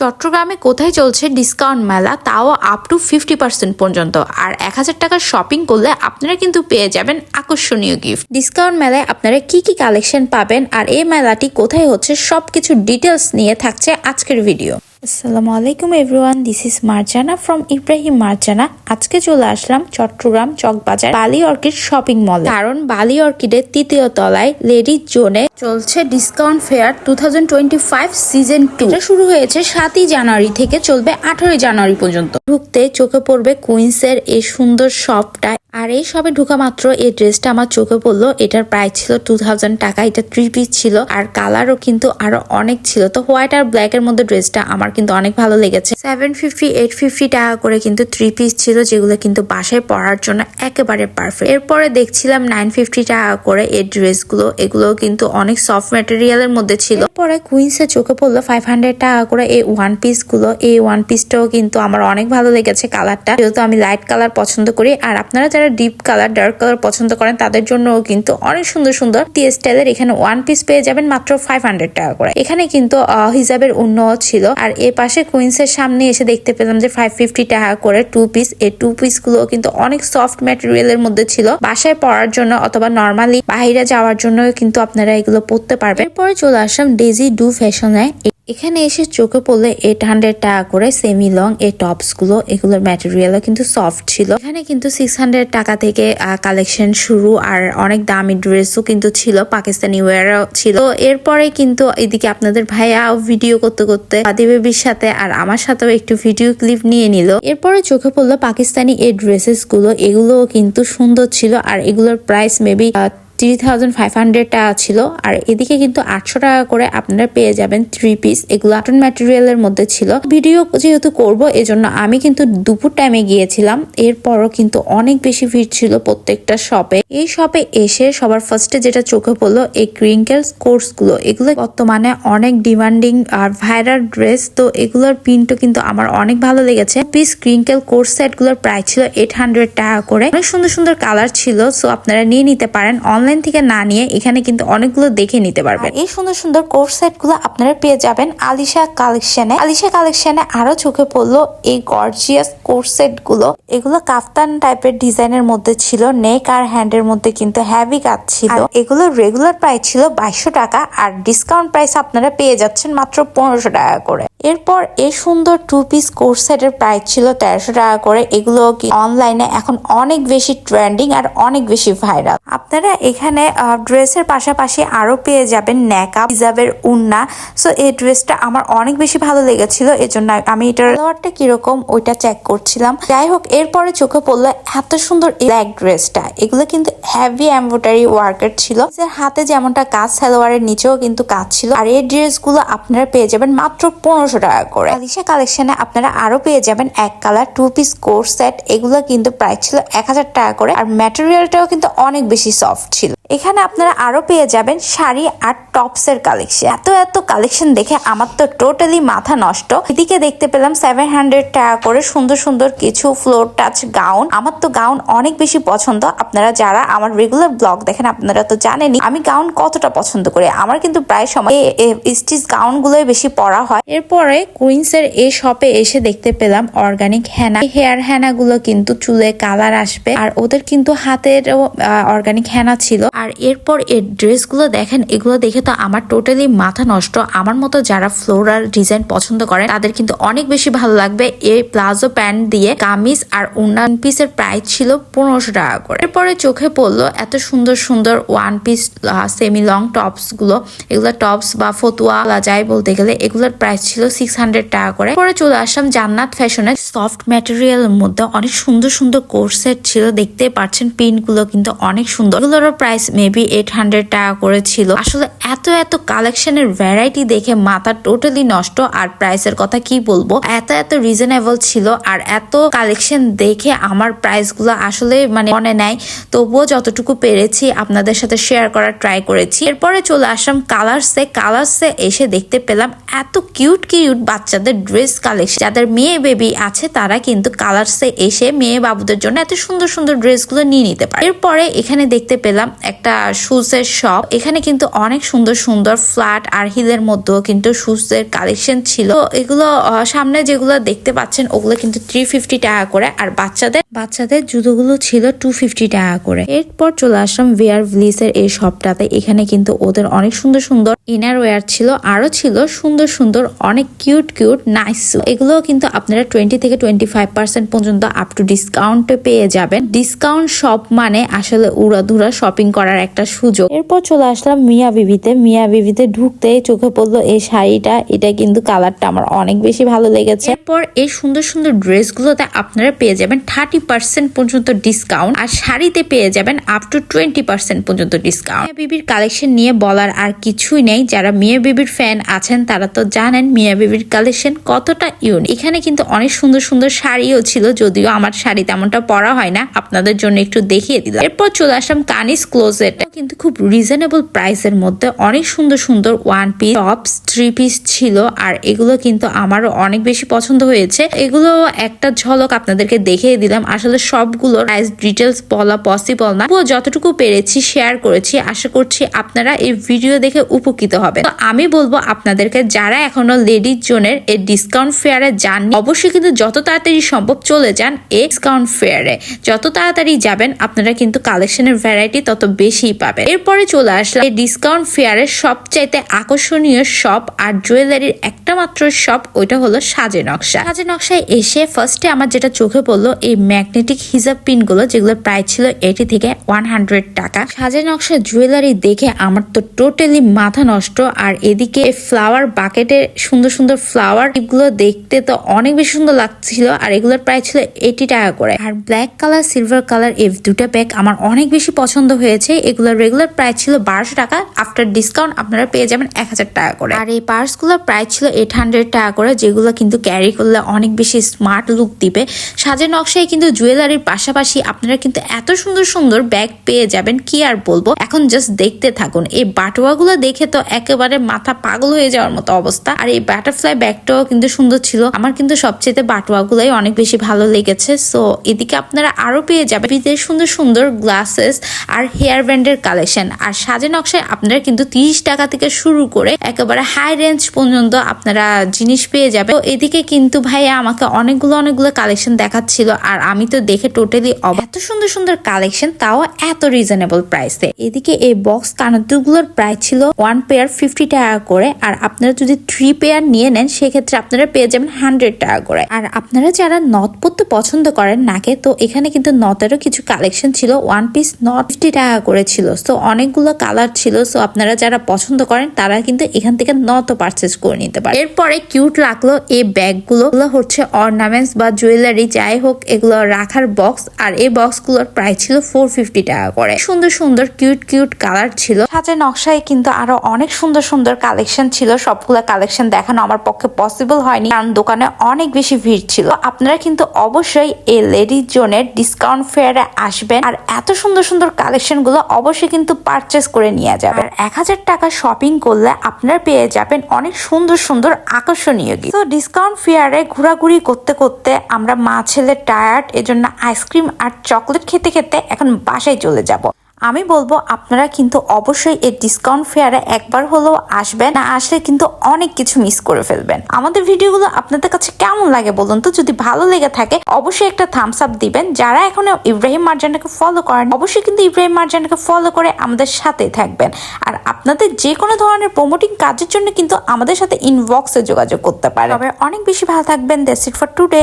চট্টগ্রামে কোথায় চলছে ডিসকাউন্ট মেলা, তাও আপ টু ফিফটি পার্সেন্ট পর্যন্ত। আর এক হাজার টাকার শপিং করলে আপনারা কিন্তু পেয়ে যাবেন আকর্ষণীয় গিফট ডিসকাউন্ট মেলায় আপনারা কি কি কালেকশন পাবেন আর এই মেলাটি কোথায় হচ্ছে সব কিছু ডিটেলস নিয়ে থাকছে আজকের ভিডিও আসসালামু আলাইকুম everyone this is Marjana from Ibrahim Marjana আজকে চলে আসলাম চট্টগ্রাম চকবাজার বালি অর্কিড শপিং মল কারণ বালি অর্কিডের তৃতীয় তলায় লেডিজ জোনে চলছে discount fair two season two শুরু হয়েছে সাতই জানুয়ারি থেকে চলবে আঠারোই জানুয়ারি পর্যন্ত। ঢুকতে চোখে পড়বে কুইন্সের এই সুন্দর শপটা আর এই সবে ঢুকা মাত্র এই ড্রেসটা আমার চোখে পড়ল। এটার প্রাইস ছিল টু থাউজেন্ড টাকা, এটা থ্রি পিস ছিল। আর কালারও কিন্তু আরও অনেক ছিল। তো হোয়াইট আর ব্ল্যাক এর মধ্যে ড্রেসটা আমার কিন্তু অনেক ভালো লেগেছে। সেভেন ফিফটি এইট ফিফটি টাকা করে কিন্তু থ্রি পিস ছিল, যেগুলো কিন্তু বাসায় পরার জন্য একেবারে পারফেক্ট এরপরে দেখছিলাম নাইন ফিফটি টাকা করে এই ড্রেসগুলো এগুলো কিন্তু অনেক সফট ম্যাটেরিয়ালের মধ্যে ছিল। পরে কুইন্সের চোখে পড়ল ফাইভ হান্ড্রেড টাকা করে এই ওয়ান পিসগুলো। এই ওয়ান পিসটাও কিন্তু আমার অনেক ভালো লেগেছে কালারটা যেহেতু আমি লাইট কালার পছন্দ করি, আর আপনারা যারা ডিপ কালার ডার্ক কালার পছন্দ করেন, তাদের জন্য কিন্তু অনেক সুন্দর সুন্দর টি স্টাইলের এখানে ওয়ান পিস পেয়ে যাবেন মাত্র ফাইভ হান্ড্রেড টাকা করে। এখানে কিন্তু হিজাবের উন্নত ছিল। আর এ পাশে কুইন্সের সামনে এসে দেখতে পেলাম যে ফাইভ ফিফটি টাকা করে টু পিস এই টু পিসগুলো কিন্তু অনেক সফট ম্যাটেরিয়ালের মধ্যে ছিল। বাসায় পড়ার জন্য অথবা নর্মালি বাহিরে যাওয়ার জন্য কিন্তু আপনারা এগুলো পরতে পারবেন। এরপরে চলে আসলাম ডেজি ডু ফ্যাশনে এখানে এসে চোখে পড়লে এইট হান্ড্রেড টাকা করে সেমি লং এই টপসগুলো এগুলোর ম্যাটেরিয়ালও কিন্তু সফট ছিল। এখানে কিন্তু সিক্স হান্ড্রেড টাকা থেকে কালেকশন শুরু আর অনেক দামি ড্রেসও কিন্তু ছিল, পাকিস্তানি ওয়ারও ছিল। এরপরে কিন্তু এদিকে আপনাদের ভাইয়া ভিডিও করতে করতে আদি বেবির সাথে আর আমার সাথেও একটু ভিডিও ক্লিপ নিয়ে নিল। এরপরে চোখে পড়ল পাকিস্তানি এই ড্রেসেসগুলো এগুলোও কিন্তু সুন্দর ছিল আর এগুলোর price maybe three thousand five hundred টাকা ছিল। আর এদিকে কিন্তু আটশো টাকা করে আপনারা পেয়ে যাবেন থ্রি পিস এগুলো আটন ম্যাটেরিয়ালের মধ্যে ছিল। ভিডিও যেহেতু করব, এজন্য আমি কিন্তু দুপুর টাইমে গিয়েছিলাম। এরপরও কিন্তু অনেক বেশি ভিড় ছিল প্রত্যেকটা শপে এই শপে এসে সবার ফার্স্টে যেটা চোখে পড়ল, এই ক্রিঙ্কেলস কোর্সগুলো এগুলো বর্তমানে অনেক ডিমান্ডিং আর ভাইরাল ড্রেস তো এগুলোর প্রিন্টও কিন্তু আমার অনেক ভালো লেগেছে। পিস ক্রিঙ্কেল কোর্স সেটগুলোর প্রাইস ছিল এইট হান্ড্রেড টাকা করে। অনেক সুন্দর সুন্দর কালার ছিল সো আপনারা নিয়ে নিতে পারেন। অনলাইন থেকে না নিয়ে এখানে কিন্তু অনেকগুলো দেখে নিতে পারবেন। এই সুন্দর সুন্দর কোর্স সেটগুলো আপনারা পেয়ে যাবেন আলিশা কালেকশনে আলিশা কালেকশনে আরও চোখে পড়ল এই গর্জিয়াস কোর্স সেটগুলো। এগুলো কাফতান টাইপের ডিজাইনের মধ্যে ছিল নেক আর হ্যান্ডের মধ্যে কিন্তু হ্যাভি কাজ ছিল। এগুলো রেগুলার প্রাইস ছিল বাইশশো টাকা আর ডিসকাউন্ট প্রাইস আপনারা পেয়ে যাচ্ছেন মাত্র পনেরোশো টাকা করে। এরপর এই সুন্দর টু পিস কোর্স সেটের প্রাইস ছিল তেরোশো টাকা করে। এগুলো কি অনলাইনে এখন অনেক বেশি ট্রেন্ডিং আর অনেক বেশি ভাইরাল আপনারা এখানে ড্রেসের পাশাপাশি আরও পেয়ে যাবেন ন্যাকা হিজাবের উন্না। সো এই ড্রেসটা আমার অনেক বেশি ভালো লেগেছিল, এজন্য আমি এটার কালারটা কীরকম ওইটা চেক করছিলাম। যাই হোক, এরপরে চোখে পড়ল এত সুন্দর ব্ল্যাক ড্রেসটা এগুলো কিন্তু হ্যাভি এমব্রয়ডারি ওয়ার্কের ছিল। হাতে যেমনটা কাজ, সালোয়ারের নিচেও কিন্তু কাজ ছিল। আর এই ড্রেসগুলো আপনারা পেয়ে যাবেন মাত্র পনেরোশো টাকা করে। আলিশা কালেকশনে আপনারা আরও পেয়ে যাবেন এক colour two piece course set এগুলো কিন্তু প্রাইস ছিল এক হাজার টাকা করে আর ম্যাটেরিয়ালটাও কিন্তু অনেক বেশি সফট ছিল। এখানে আপনারা আরও পেয়ে যাবেন শাড়ি আর টপস এর কালেকশন। এত এত কালেকশন দেখে আমার তো টোটালি মাথা নষ্ট। এদিকে দেখতে পেলাম সেভেন হান্ড্রেড টাকা করে সুন্দর সুন্দর কিছু ফ্লোর টাচ গাউন আমার তো গাউন অনেক বেশি পছন্দ। আপনারা যারা আমার রেগুলার ব্লগ দেখেন, আপনারা তো জানেনই আমি গাউন কতটা পছন্দ করি। আমার কিন্তু প্রায় সময় স্টিচ গাউন গুলোই বেশি পরা হয়। এরপরে কুইন্স এর এই শপে এসে দেখতে পেলাম অর্গানিক হেনা। হেয়ার হেনা গুলো কিন্তু চুলে কালার আসবে আর ওদের কিন্তু হাতের অর্গানিক হেনা ছিল। আর এরপর এর ড্রেসগুলো দেখেন, এগুলো দেখে তো আমার টোটালি মাথা নষ্ট। আমার মতো যারা ফ্লোরাল ডিজাইন পছন্দ করে তাদের কিন্তু অনেক বেশি ভালো লাগবে এই প্লাজো প্যান্ট দিয়ে। কামিজ আর অন্যান্য পিসের প্রাইস ছিল পনেরোশো টাকা করে। এরপরে চোখে পড়ল এত সুন্দর সুন্দর ওয়ান পিস সেমি লং টপসগুলো। এগুলো টপস বা ফতুয়া যায় বলতে গেলে এগুলোর প্রাইস ছিল সিক্স হান্ড্রেড টাকা করে। পরে চলে আসলাম জান্নাত ফ্যাশনের সফট ম্যাটেরিয়ালের মধ্যে। অনেক সুন্দর সুন্দর কোর্সেট ছিল দেখতে পাচ্ছেন পিনগুলো কিন্তু অনেক সুন্দর। এগুলোর প্রাইস মেবি এইট হান্ড্রেড টাকা করে ছিল। আসলে এত এত কালেকশনের ভ্যারাইটি দেখে মাথা টোটালি নষ্ট, আর প্রাইসের কথা কি বলব? এত এত রিজনেবল ছিল, আর এত কালেকশন দেখে আমার প্রাইসগুলো আসলে মানে মনে নাই। তবুও যতটুকু পেরেছি আপনাদের সাথে শেয়ার করার ট্রাই করেছি। এরপরে চলে আসলাম কালার্সে কালার্সে এসে দেখতে পেলাম এত কিউট কিউট বাচ্চাদের ড্রেস কালেকশন যাদের মেয়ে বেবি আছে, তারা কিন্তু কালার্সে এসে মেয়ে বাবুদের জন্য এত সুন্দর সুন্দর ড্রেসগুলো নিয়ে নিতে পারে। এরপরে এখানে দেখতে পেলাম একটা শুজের শপ এখানে কিন্তু অনেক সুন্দর সুন্দর সুন্দর ফ্ল্যাট আর হিলের মধ্যেও কিন্তু শুজের কালেকশন ছিল। এগুলো সামনে যেগুলো দেখতে পাচ্ছেন, ওগুলো কিন্তু থ্রি ফিফটি টাকা করে। আর বাচ্চাদের বাচ্চাদের জুতোগুলো ছিল টু ফিফটি টাকা করে। এরপর চলে আসলাম ওয়ার ভিলিসের এই শপটাতে এখানে কিন্তু ওদের অনেক সুন্দর সুন্দর ইনার ওয়্যার ছিল আরও ছিল সুন্দর সুন্দর, অনেক কিউট কিউট নাইস এগুলো কিন্তু আপনারা টোয়েন্টি থেকে টোয়েন্টি ফাইভ পার্সেন্ট পর্যন্ত আপ টু ডিসকাউন্টে পেয়ে যাবেন। ডিসকাউন্ট শপ মানে আসলে উড়াধুরা শপিং করার একটা সুযোগ। এরপর চলে আসলাম মিয়া বিবিতে। মিয়া বিবিতে ঢুকতেই চোখে পড়ল এই শাড়িটা। এটা কিন্তু কালারটা আমার অনেক বেশি ভালো লেগেছে। এরপর এই সুন্দর সুন্দর ড্রেসগুলোতে আপনারা পেয়ে যাবেন থার্টি পার্সেন্ট পর্যন্ত ডিসকাউন্ট আর শাড়িতে পেয়ে যাবেন আপ টু টোয়েন্টি পার্সেন্ট পর্যন্ত ডিসকাউন্ট। মিয়া বিবির কালেকশন নিয়ে বলার আর কিছুই নেই। যারা মিয়া বিবির ফ্যান আছেন, তারা তো জানেন মিয়া বিবির কালেকশন কতটা ইউনিক এখানে কিন্তু অনেক সুন্দর সুন্দর শাড়িও ছিল, যদিও আমার শাড়ি তেমনটা পরা হয় না। আপনাদের জন্য একটু দেখিয়ে দিলাম। এরপর চলে আসলাম কানিস ক্লোজেট কিন্তু খুব রিজনেবল প্রাইসের মধ্যে অনেক সুন্দর সুন্দর one piece tops three piece ছিল, আর এগুলো কিন্তু আমারও অনেক বেশি পছন্দ হয়েছে। এগুলো একটা ঝলক আপনাদেরকে দেখিয়ে দিলাম। আসলে সবগুলো প্রাইস ডিটেলস বলা পসিবল না। যতটুকু পেরেছি শেয়ার করেছি, আশা করছি আপনারা এই ভিডিও দেখে উপকৃত হবে তো আমি বলব আপনাদেরকে, যারা এখনও লেডিজ জোনের এই ডিসকাউন্ট ফেয়ারে যাননি, অবশ্যই কিন্তু যত তাড়াতাড়ি সম্ভব চলে যান এই ডিসকাউন্ট ফেয়ারে যত তাড়াতাড়ি যাবেন, আপনারা কিন্তু কালেকশনের ভ্যারাইটি তত বেশিই পাবেন। এরপরে চলে আসলাম এই ডিসকাউন্ট ফেয়ারের সবচাইতে আকর্ষণীয় শপ আর জুয়েলারির একটা মাত্র শপ, ওইটা হলো সাজে নকশা। সাজে নকশায় এসে ফার্স্টে আমার যেটা চোখে পড়ল, এই ম্যাগনেটিক হিজাব পিনগুলো যেগুলোর প্রাইস ছিল এটি থেকে ওয়ান হান্ড্রেড টাকা। সাজে নকশা জুয়েলারি দেখে আমার তো টোটালি মাথা নষ্ট, আর এদিকে ফ্লাওয়ার বাকেটে সুন্দর সুন্দর ফ্লাওয়ারগুলো দেখতে তো অনেক বেশি সুন্দর লাগছিল, আর এগুলোর প্রায় ছিল এইটি টাকা করে। আর ব্ল্যাক কালার সিলভার কালার এই দুটা ব্যাগ আমার অনেক বেশি পছন্দ হয়েছে, এগুলোর রেগুলার প্রাইস ছিল বারোশো টাকা আফটার ডিসকাউন্ট আপনারা পেয়ে যাবেন এক হাজার টাকা করে। আর এই পার্সগুলোর প্রাইস ছিল এইট হান্ড্রেড টাকা করে, যেগুলো কিন্তু ক্যারি করলে অনেক বেশি স্মার্ট লুক দিবে। সাজে নকশায় কিন্তু জুয়েলারির পাশাপাশি আপনারা কিন্তু এত সুন্দর সুন্দর ব্যাগ পেয়ে যাবেন, কি আর বলব? এখন জাস্ট দেখতে থাকুন। এই বাটোয়াগুলো দেখে তো একেবারে মাথা পাগল হয়ে যাওয়ার মতো অবস্থা। আর এই বাটারফ্লাই ব্যাগটাও কিন্তু সুন্দর ছিল। আমার কিন্তু সবচেয়ে বাটোয়াগুলোই অনেক বেশি ভালো লেগেছে। সো এদিকে আপনারা আরও পেয়ে যাবেন সুন্দর সুন্দর গ্লাসেস আর হেয়ার ব্যান্ডের কালেকশন আর সাজে নকশায় আপনারা কিন্তু তিরিশ টাকা থেকে শুরু করে একেবারে হাই রেঞ্জ পর্যন্ত আপনারা জিনিস পেয়ে যাবেন। তো এদিকে কিন্তু ভাইয়া আমাকে অনেকগুলো অনেকগুলো কালেকশন দেখাচ্ছিল আর আমি তো দেখে টোটালি এত সুন্দর সুন্দর কালেকশন তাও এত রিজনেবল প্রাইসে এদিকে এই বক্স কানাতুগুলোর প্রাইস ছিল ওয়ান পেয়ার ফিফটি টাকা করে আর আপনারা যদি থ্রি পেয়ার নিয়ে নেন, সেক্ষেত্রে আপনারা পেয়ে যাবেন হান্ড্রেড টাকা করে। আর আপনারা যারা নথ পরতে পছন্দ করেন নাকে, তো এখানে কিন্তু নথেরও কিছু কালেকশন ছিল। ওয়ান পিস নট ফিফটি টাকা করে ছিল। সো অনেকগুলো কালার ছিল। সো আপনারা যারা যারা পছন্দ করেন, তারা কিন্তু এখান থেকে নথও পারচেস করে নিতে পারে। এরপরে কিউট লাগল এই ব্যাগগুলো। হচ্ছে অর্নামেন্টস বা জুয়েলারি যাই হোক, এগুলো রাখার বক্স আর এই বক্সগুলোর প্রাইস ছিল ফোর ফিফটি টাকা করে। সুন্দর সুন্দর কিউট কিউট কালার ছিল। সাজে নকশায় কিন্তু আরও অনেক সুন্দর সুন্দর কালেকশন ছিল। সবগুলো কালেকশন দেখানো আমার পক্ষে পসিবল হয়নি। কারণ দোকানে অনেক বেশি ভিড় ছিল। আপনারা কিন্তু অবশ্যই এই লেডিজ জোনের ডিসকাউন্ট ফেয়ারে আসবেন। আর এত সুন্দর সুন্দর কালেকশনগুলো অবশ্যই কিন্তু পারচেস করে নিয়ে যাবেন। এক হাজার টাকা শপিং করলে আপনার পেয়ে যাবেন অনেক সুন্দর সুন্দর আকর্ষণীয় গিফট তো ডিসকাউন্ট ফেয়ারে ঘোরাঘুরি করতে করতে আমরা মা ছেলে টায়ার্ড এজন্য আইসক্রিম আর চকলেট খেতে খেতে এখন বাসায় চলে যাব। আমি বলব আপনারা কিন্তু অবশ্যই এই ডিসকাউন্ট ফেয়ারে একবার হলেও আসবেন, না আসলে কিন্তু অনেক কিছু মিস করে ফেলবেন। আমাদের ভিডিওগুলো আপনাদের কাছে কেমন লাগে বলুন তো? যদি ভালো লেগে থাকে, অবশ্যই একটা থামস আপ দিবেন। যারা এখনও ইব্রাহিম মার্জানটাকে ফলো করেন, অবশ্যই কিন্তু ইব্রাহিম মার্জানটাকে ফলো করে আমাদের সাথেই থাকবেন। আর আপনাদের যে কোনো ধরনের প্রমোটিং কাজের জন্য কিন্তু আমাদের সাথে ইনবক্সে যোগাযোগ করতে পারেন। তবে অনেক বেশি ভালো থাকবেন। That's it for today.